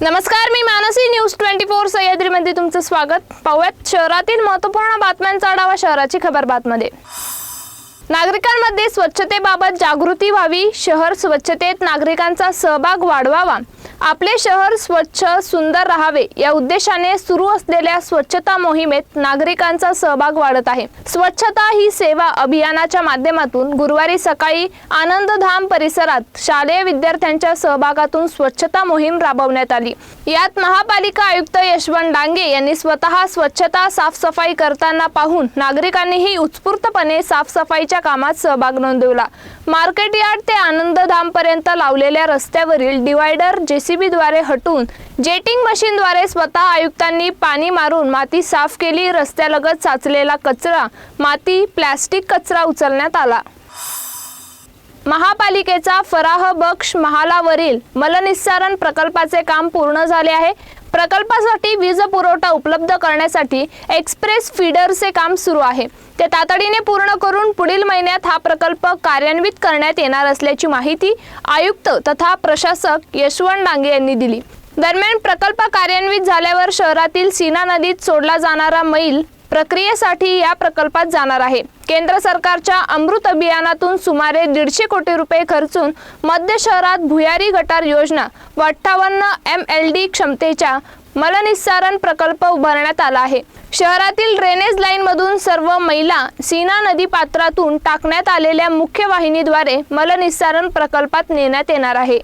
नमस्कार मी Mansi. News twenty four सह्याद्रीमध्ये तुमचं स्वागत. पाहूयात शहरातील महत्त्वपूर्ण बातम्यांचा आढावा शहराची खबर बातमध्ये. नागरिकांमध्ये स्वच्छतेबाबत जागृती व्हावी शहर स्वच्छतेत नागरिकांचा सहभाग वाढवावा. आपले शहर स्वच्छ सुंदर राहावे या उद्देशाने सुरू असलेल्या स्वच्छता मोहिमेत नागरिकांचा सहभाग वाढत आहे. स्वच्छता ही सेवा अभियानाच्या माध्यमातून गुरुवारी सकाळी आनंदधाम परिसरात शालेय विद्यार्थ्यांच्या सहभागातून स्वच्छता मोहीम राबवण्यात आली. यात महापालिका आयुक्त यशवंत डांगे यांनी स्वतः स्वच्छता साफसफाई करताना पाहून नागरिकांनीही उत्स्फूर्तपणे साफसफाईच्या कामात सहभाग नोंदवला. मार्केट यार्ड ते आनंदधाम पर्यंत लावलेल्या रस्त्यावरील डिवायडर जेसीबी द्वारे हटून जेटिंग मशीनद्वारे स्वतः आयुक्तांनी पाणी मारून माती साफ केली रस्त्यालगत साचलेला कचरा माती प्लॅस्टिक कचरा उचलण्यात आला. महापालिकेचा फराह बख्श महालावरील मलनिस्सारण प्रकल्पाचे काम पूर्ण झाले आहे. प्रकल्पासाठी वीज पुरवठा उपलब्ध करण्यासाठी एक्सप्रेस फीडरचे काम सुरू आहे. ते तातडीने पूर्ण करून पुढील महिन्यात हा प्रकल्प कार्यान्वित करण्यात येणार असल्याची माहिती आयुक्त तथा प्रशासक यशवंत डांगे यांनी दिली. दरम्यान प्रकल्प कार्यान्वित झाल्यावर शहरातील सीना नदीत सोडला जाणारा मैल प्रक्रियेसाठी या प्रकल्पात जाणार आहे. केंद्र सरकारच्या अमृत अभियानातून सुमारे दीडशे कोटी रुपये खर्चून मध्य शहरात भुयारी गटार योजना व अठ्ठावन्न एम एल डी क्षमतेच्या मलनिस्सारण प्रकल्प उभारण्यात आला आहे. शहरातील ड्रेनेज लाईन मधून सर्व महिला सीना नदी पात्रातून टाकण्यात आलेल्या मुख्य वाहिनीद्वारे मलनिस्सारण प्रकल्पात नेण्यात येणार आहे.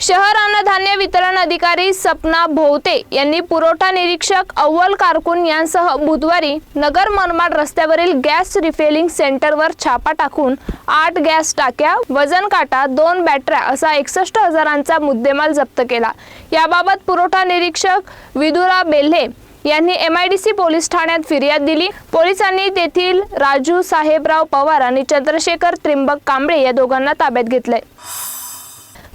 शहर अन्नधान्य वितरण अधिकारी सपना भोवते यांनी पुरवठा निरीक्षक अव्वल कारकून यांसह बुधवारी नगर मनमाड रस्त्यावरील गॅस रिफिलिंग सेंटरवर छापा टाकून आठ गॅस टाक्या वजन काटा दोन बॅटऱ्या असा एकसष्ट हजारांचा मुद्देमाल जप्त केला. याबाबत पुरवठा निरीक्षक विदुरा बेल्हे यांनी M I D C police ठाण्यात फिर्याद दिली. पोलिसांनी तेथील राजू साहेबराव पवार आणि चंद्रशेखर त्रिंबक कांबळे या दोघांना ताब्यात घेतलंय.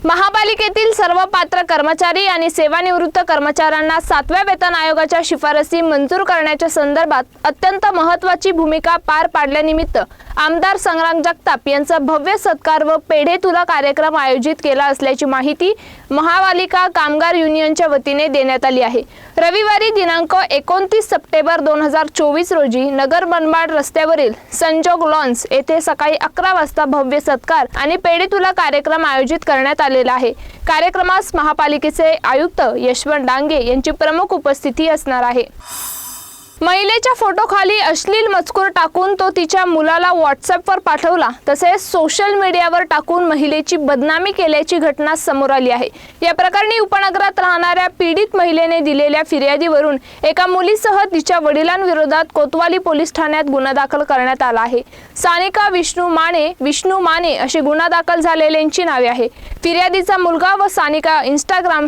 महापालिकेतील सर्व पात्र कर्मचारी आणि सेवानिवृत्त कर्मचाऱ्यांना सातव्या वेतन आयोगाच्या शिफारसी मंजूर करण्याच्या संदर्भात अत्यंत महत्वाची भूमिका पार पाडल्यानिमित्त आमदार संग्राम जगताप यांचा भव्य सत्कार व पेढे तुला कार्यक्रम आयोजित केला असल्याची माहिती महापालिका कामगार युनियनच्या वतीने देण्यात आली आहे. रविवारी दिनांक एकोणतीस सप्टेंबर दोन हजार चोवीस रोजी नगर मनमाड रस्त्यावरील संजोग लॉन्स येथे सकाळी अकरा वाजता भव्य सत्कार आणि पेढे तुला कार्यक्रम आयोजित करण्यात आलेला आहे. कार्यक्रमास महापालिकेचे आयुक्त यशवंत डांगे यांची प्रमुख उपस्थिती असणार आहे. महिलेच्या फोटोखाली अश्लील मजकूर टाकून तो तिच्या मुलाला व्हॉट्सअपवर पाठवला. तसेच सोशल मीडियावर टाकून महिलेची बदनामी केल्याची घटना समोर आली आहे. या प्रकरणी उपनगरात राहणाऱ्या पीडित महिलेने दिलेल्या फिर्यादीवरून एका मुलीसह तिच्या वडिलांविरोधात कोतवाली पोलीस ठाण्यात गुन्हा दाखल करण्यात आला आहे. सानिका विष्णू माने विष्णू माने अशी गुन्हा दाखल झालेल्यांची नावे आहे. फिर्यादीचा मुलगा व सानिका इंस्टाग्राम